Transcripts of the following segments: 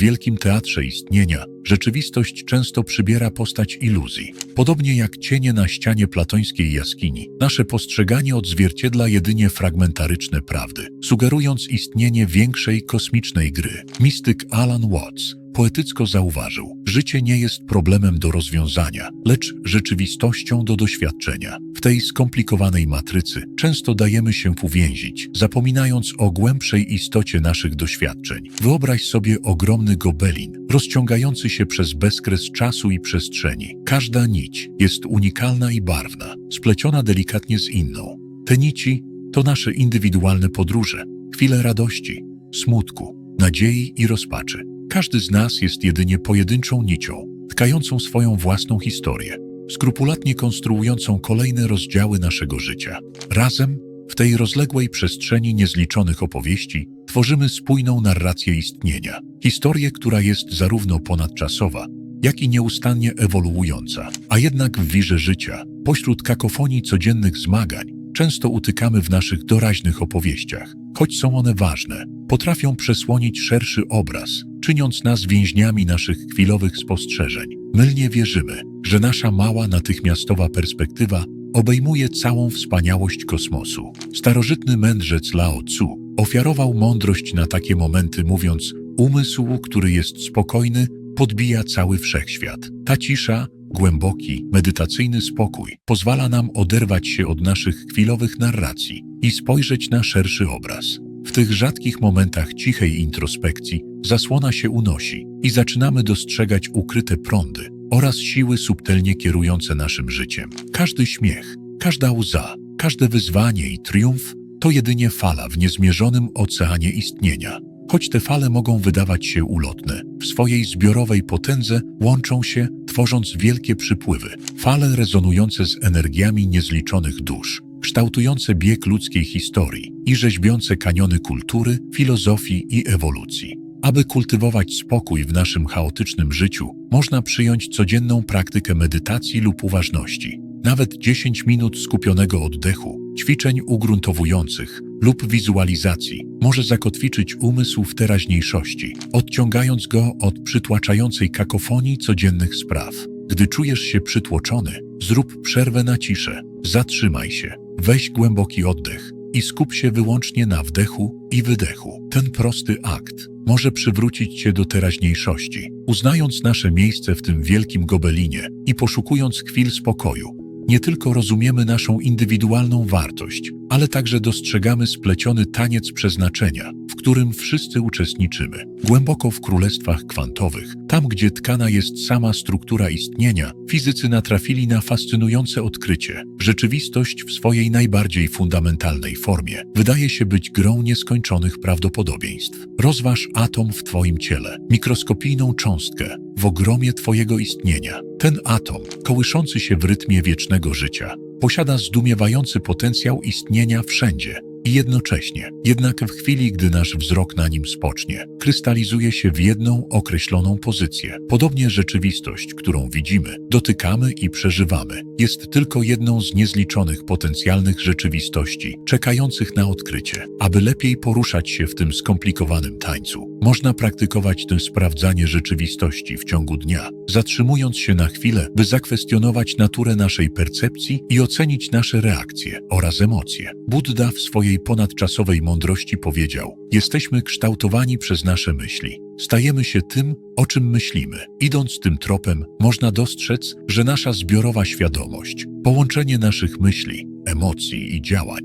wielkim teatrze istnienia, rzeczywistość często przybiera postać iluzji. Podobnie jak cienie na ścianie platońskiej jaskini, nasze postrzeganie odzwierciedla jedynie fragmentaryczne prawdy, sugerując istnienie większej kosmicznej gry. Mistyk Alan Watts poetycko zauważył, życie nie jest problemem do rozwiązania, lecz rzeczywistością do doświadczenia. W tej skomplikowanej matrycy często dajemy się uwięzić, zapominając o głębszej istocie naszych doświadczeń. Wyobraź sobie ogromny gobelin, rozciągający się przez bezkres czasu i przestrzeni. Każda nić jest unikalna i barwna, spleciona delikatnie z inną. Te nici to nasze indywidualne podróże, chwile radości, smutku, nadziei i rozpaczy. Każdy z nas jest jedynie pojedynczą nicią, tkającą swoją własną historię, skrupulatnie konstruującą kolejne rozdziały naszego życia. Razem, w tej rozległej przestrzeni niezliczonych opowieści, tworzymy spójną narrację istnienia. Historię, która jest zarówno ponadczasowa, jak i nieustannie ewoluująca. A jednak w wirze życia, pośród kakofonii codziennych zmagań, często utykamy w naszych doraźnych opowieściach. Choć są one ważne, potrafią przesłonić szerszy obraz, czyniąc nas więźniami naszych chwilowych spostrzeżeń. Mylnie wierzymy, że nasza mała, natychmiastowa perspektywa obejmuje całą wspaniałość kosmosu. Starożytny mędrzec Lao Tzu ofiarował mądrość na takie momenty, mówiąc: Umysł, który jest spokojny, podbija cały wszechświat. Ta cisza, głęboki, medytacyjny spokój pozwala nam oderwać się od naszych chwilowych narracji i spojrzeć na szerszy obraz. W tych rzadkich momentach cichej introspekcji zasłona się unosi i zaczynamy dostrzegać ukryte prądy oraz siły subtelnie kierujące naszym życiem. Każdy śmiech, każda łza, każde wyzwanie i triumf to jedynie fala w niezmierzonym oceanie istnienia. Choć te fale mogą wydawać się ulotne, w swojej zbiorowej potędze łączą się, tworząc wielkie przypływy, fale rezonujące z energiami niezliczonych dusz, kształtujące bieg ludzkiej historii i rzeźbiące kaniony kultury, filozofii i ewolucji. Aby kultywować spokój w naszym chaotycznym życiu, można przyjąć codzienną praktykę medytacji lub uważności. Nawet 10 minut skupionego oddechu, ćwiczeń ugruntowujących lub wizualizacji może zakotwiczyć umysł w teraźniejszości, odciągając go od przytłaczającej kakofonii codziennych spraw. Gdy czujesz się przytłoczony, zrób przerwę na ciszę, zatrzymaj się, weź głęboki oddech i skup się wyłącznie na wdechu i wydechu. Ten prosty akt może przywrócić cię do teraźniejszości, uznając nasze miejsce w tym wielkim gobelinie i poszukując chwil spokoju. Nie tylko rozumiemy naszą indywidualną wartość, ale także dostrzegamy spleciony taniec przeznaczenia, w którym wszyscy uczestniczymy. Głęboko w królestwach kwantowych, tam gdzie tkana jest sama struktura istnienia, fizycy natrafili na fascynujące odkrycie. Rzeczywistość w swojej najbardziej fundamentalnej formie wydaje się być grą nieskończonych prawdopodobieństw. Rozważ atom w Twoim ciele, mikroskopijną cząstkę w ogromie Twojego istnienia. Ten atom, kołyszący się w rytmie wiecznego życia, posiada zdumiewający potencjał istnienia wszędzie i jednocześnie, jednak w chwili, gdy nasz wzrok na nim spocznie, krystalizuje się w jedną określoną pozycję. Podobnie rzeczywistość, którą widzimy, dotykamy i przeżywamy, jest tylko jedną z niezliczonych potencjalnych rzeczywistości, czekających na odkrycie. Aby lepiej poruszać się w tym skomplikowanym tańcu, można praktykować to sprawdzanie rzeczywistości w ciągu dnia, zatrzymując się na chwilę, by zakwestionować naturę naszej percepcji i ocenić nasze reakcje oraz emocje. Buddha w swojej ponadczasowej mądrości powiedział: Jesteśmy kształtowani przez nasze myśli. Stajemy się tym, o czym myślimy. Idąc tym tropem, można dostrzec, że nasza zbiorowa świadomość, połączenie naszych myśli, emocji i działań,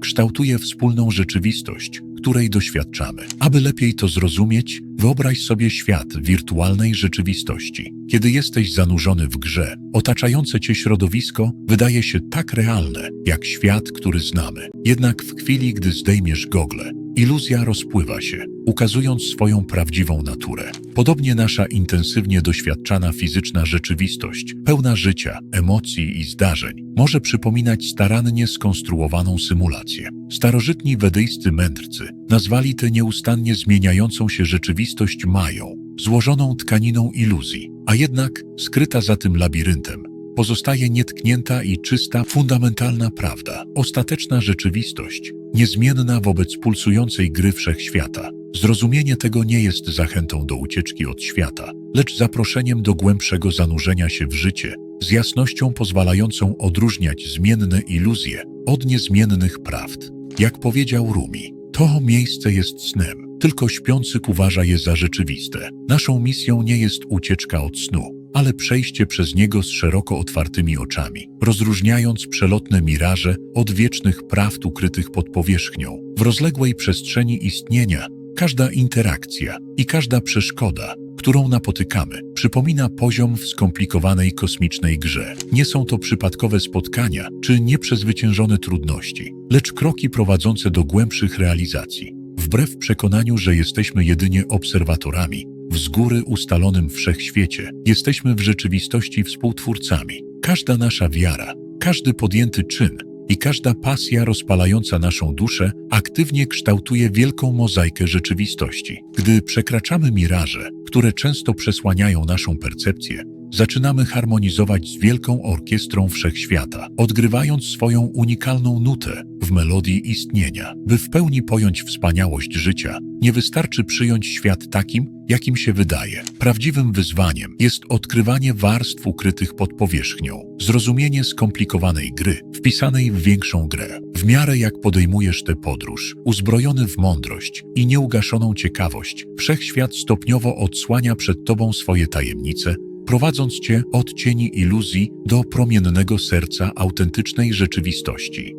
kształtuje wspólną rzeczywistość, której doświadczamy. Aby lepiej to zrozumieć, wyobraź sobie świat wirtualnej rzeczywistości. Kiedy jesteś zanurzony w grze, otaczające cię środowisko wydaje się tak realne, jak świat, który znamy. Jednak w chwili, gdy zdejmiesz gogle, iluzja rozpływa się, ukazując swoją prawdziwą naturę. Podobnie nasza intensywnie doświadczana fizyczna rzeczywistość, pełna życia, emocji i zdarzeń, może przypominać starannie skonstruowaną symulację. Starożytni wedyjscy mędrcy nazwali tę nieustannie zmieniającą się rzeczywistość mają, złożoną tkaniną iluzji, a jednak skryta za tym labiryntem pozostaje nietknięta i czysta, fundamentalna prawda, ostateczna rzeczywistość, niezmienna wobec pulsującej gry wszechświata. Zrozumienie tego nie jest zachętą do ucieczki od świata, lecz zaproszeniem do głębszego zanurzenia się w życie, z jasnością pozwalającą odróżniać zmienne iluzje od niezmiennych prawd. Jak powiedział Rumi, to miejsce jest snem, tylko śpiący uważa je za rzeczywiste. Naszą misją nie jest ucieczka od snu, ale przejście przez niego z szeroko otwartymi oczami, rozróżniając przelotne miraże od wiecznych prawd ukrytych pod powierzchnią. W rozległej przestrzeni istnienia każda interakcja i każda przeszkoda, którą napotykamy, przypomina poziom w skomplikowanej kosmicznej grze. Nie są to przypadkowe spotkania czy nieprzezwyciężone trudności, lecz kroki prowadzące do głębszych realizacji. Wbrew przekonaniu, że jesteśmy jedynie obserwatorami, w z góry ustalonym wszechświecie, jesteśmy w rzeczywistości współtwórcami. Każda nasza wiara, każdy podjęty czyn i każda pasja rozpalająca naszą duszę aktywnie kształtuje wielką mozaikę rzeczywistości. Gdy przekraczamy miraże, które często przesłaniają naszą percepcję, zaczynamy harmonizować z wielką orkiestrą wszechświata, odgrywając swoją unikalną nutę w melodii istnienia. By w pełni pojąć wspaniałość życia, nie wystarczy przyjąć świat takim, jakim się wydaje. Prawdziwym wyzwaniem jest odkrywanie warstw ukrytych pod powierzchnią, zrozumienie skomplikowanej gry, wpisanej w większą grę. W miarę jak podejmujesz tę podróż, uzbrojony w mądrość i nieugaszoną ciekawość, wszechświat stopniowo odsłania przed tobą swoje tajemnice, prowadząc cię od cieni iluzji do promiennego serca autentycznej rzeczywistości.